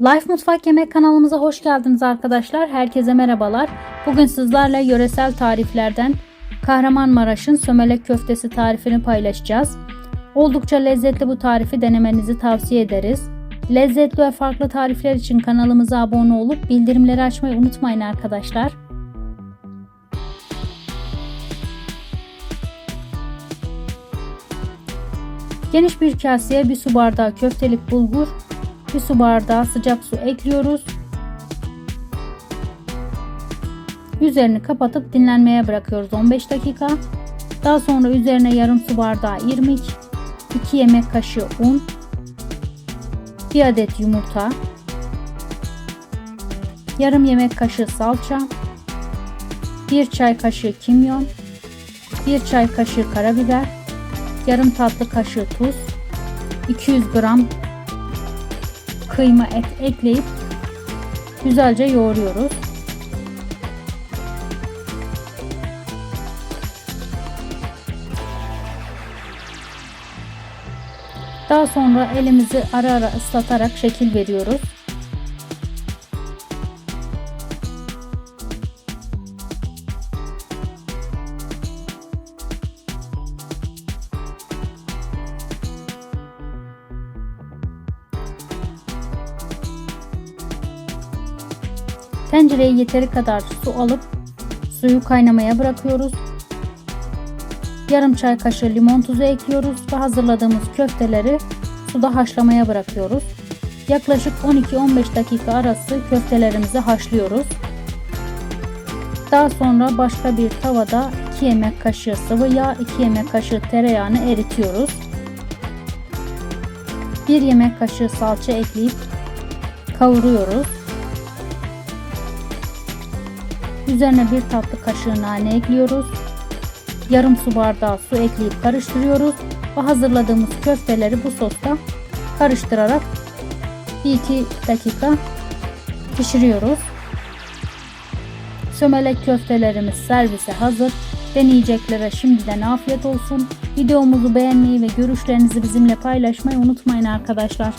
Life Mutfak Yemek kanalımıza hoş geldiniz arkadaşlar. Herkese merhabalar. Bugün sizlerle yöresel tariflerden Kahramanmaraş'ın sömelek köftesi tarifini paylaşacağız. Oldukça lezzetli bu tarifi denemenizi tavsiye ederiz. Lezzetli ve farklı tarifler için kanalımıza abone olup bildirimleri açmayı unutmayın arkadaşlar. Geniş bir kaseye bir su bardağı köftelik bulgur, bir su bardağı sıcak su ekliyoruz. Üzerini kapatıp dinlenmeye bırakıyoruz 15 dakika. Daha sonra üzerine yarım su bardağı irmik, 2 yemek kaşığı un, 1 adet yumurta, yarım yemek kaşığı salça, 1 çay kaşığı kimyon, 1 çay kaşığı karabiber, yarım tatlı kaşığı tuz, 200 gram kıyma et ekleyip güzelce yoğuruyoruz. Daha sonra elimizi ara ara ıslatarak şekil veriyoruz. Tencereye yeteri kadar su alıp suyu kaynamaya bırakıyoruz. Yarım çay kaşığı limon tuzu ekliyoruz ve hazırladığımız köfteleri suda haşlamaya bırakıyoruz. Yaklaşık 12-15 dakika arası köftelerimizi haşlıyoruz. Daha sonra başka bir tavada 2 yemek kaşığı sıvı yağ, 2 yemek kaşığı tereyağını eritiyoruz. 1 yemek kaşığı salça ekleyip kavuruyoruz. Üzerine bir tatlı kaşığı nane ekliyoruz. Yarım su bardağı su ekleyip karıştırıyoruz. Ve hazırladığımız köfteleri bu sosta karıştırarak 1-2 dakika pişiriyoruz. Sömelek köftelerimiz servise hazır. Deneyeceklere şimdiden afiyet olsun. Videomuzu beğenmeyi ve görüşlerinizi bizimle paylaşmayı unutmayın arkadaşlar.